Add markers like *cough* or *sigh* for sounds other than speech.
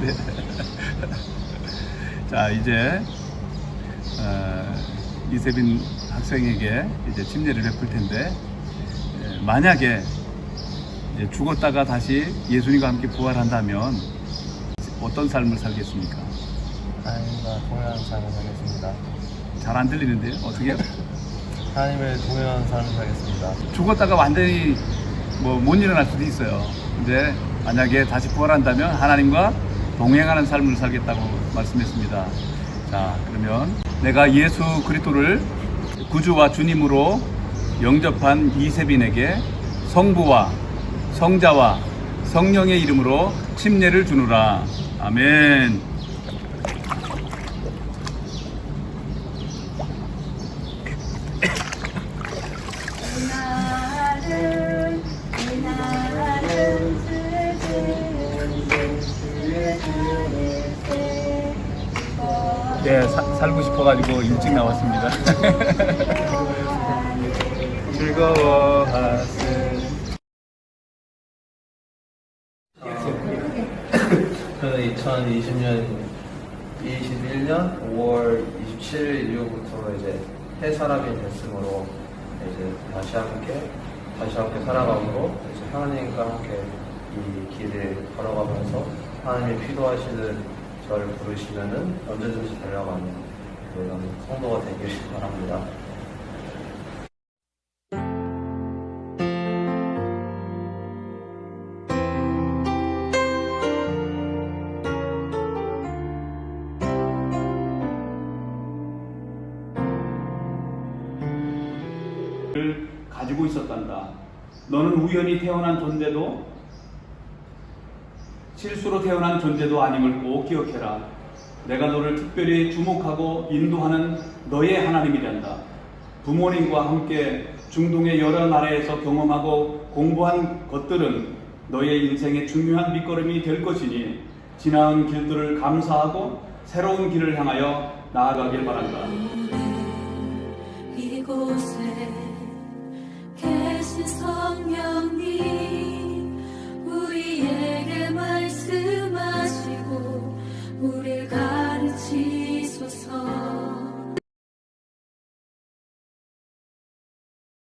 네. *laughs* 자 이제 어, 이세빈 학생에게 이제 침례를 베풀 텐데 예, 만약에 이제 죽었다가 다시 예수님과 함께 부활한다면 어떤 삶을 살겠습니까? 하나님과 동행하는 삶을 살겠습니다. 잘 안 들리는데요. 어떻게? *laughs* 하나님을 동행하는 삶을 살겠습니다. 죽었다가 완전히 뭐 못 일어날 수도 있어요. 근데 만약에 다시 부활한다면 하나님과 동행하는 삶을 살겠다고 말씀했습니다. 자, 그러면 내가 예수 그리스도를 구주와 주님으로 영접한 이세빈에게 성부와 성자와 성령의 이름으로 침례를 주노라. 아멘. 네, 사- 살고 싶어가지고 일찍 나왔습니다. *laughs* 즐거워하세. 저는 2020년 21년 5월 27일 이후부터 이제 해 사람이 됐으므로 이제 다시 함께 다시 함께 살아가므로 이제 하나님과 함께 이 길을 걸어가면서 하나님이 필요하시는 저를 부르시면은 언제든지 달려가는 그런 성도가 되길 바랍니다. 를 가지고 있었단다. 너는 우연히 태어난 존재도 실수로 태어난 존재도 아님을 꼭 기억해라. 내가 너를 특별히 주목하고 인도하는 너의 하나님이 된다. 부모님과 함께 중동의 여러 나라에서 경험하고 공부한 것들은 너의 인생의 중요한 밑거름이 될 것이니 지나온 길들을 감사하고 새로운 길을 향하여 나아가길 바란다. 이곳에 계신 서